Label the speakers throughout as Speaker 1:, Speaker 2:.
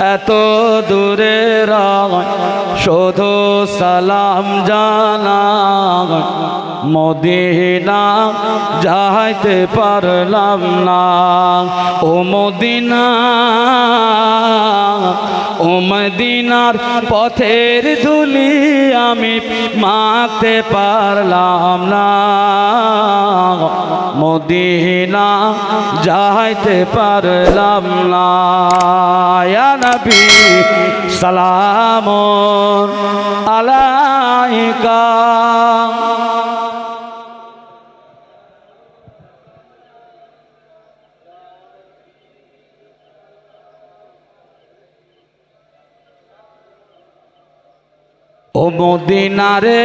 Speaker 1: এত দূরের শুধু সালাম জানা মদিনা যাইতে পারলাম না। ও মদিনা, ও মদিনার পথের ধুলি আমি মাতে পারলাম না। মদিনা যাইতে পারলাম না। নবী সালাম আলাইকা। ও মদিনারে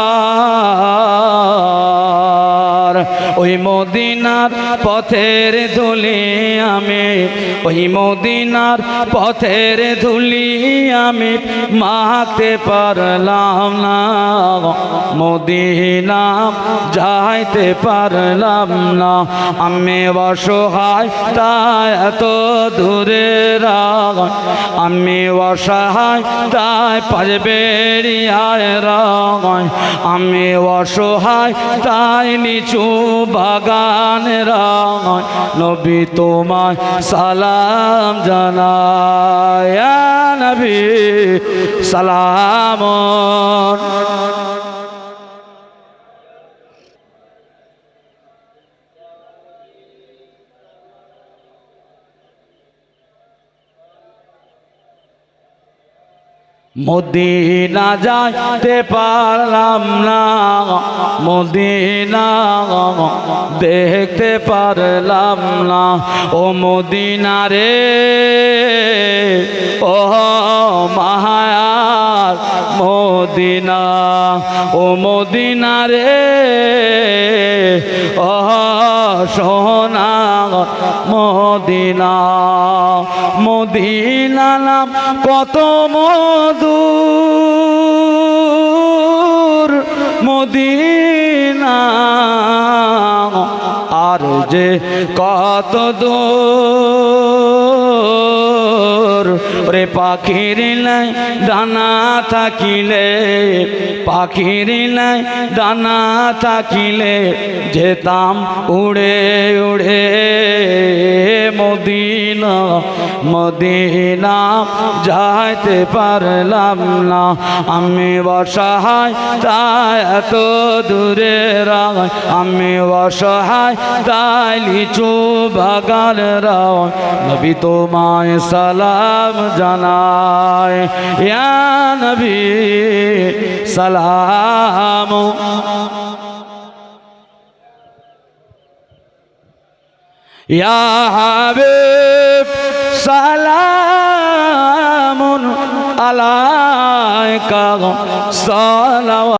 Speaker 1: ওই মদিনার পথের ধুলি আমি, ওই মদিনার পথের ধুলি আমি মাখতে পারলাম না। মদিনা যাইতে পারলাম না। আমি অসহায়, তাই এত দূরে রাগ। আমি অসহায়, তাই পারবেরিয়ায় রাগ। আমি অসহায়, তাই নিচু বাগান রাগ নবী তোমায় সালাম জানায়। নবী সালাম। মদিনা যাইতে পারলাম না, মদিনা দেখতে পারলাম না। ও মদিনা রে, ও মায়ার মদিনা, ও মদিনা রে, ও সোনা মদিনা। মদিনা নাম কত মধু। মদিনা আর যে কত দূর। রে পাখির নাই দানা থাকিলে, পাখির নাই দানা থাকিলে যেতাম উড়ে উড়ে মদিনা মদিনা যাইতে পারলাম না। আমি বসাহায় তাই এত দূরে রাগ আমি অসহায়, তাই লিচু বাগান রাও নবী তোমায় সালাম জানায় ইয়া নবী সালাম। ইয়া হাবিব সালামুন আলাইকা সালাম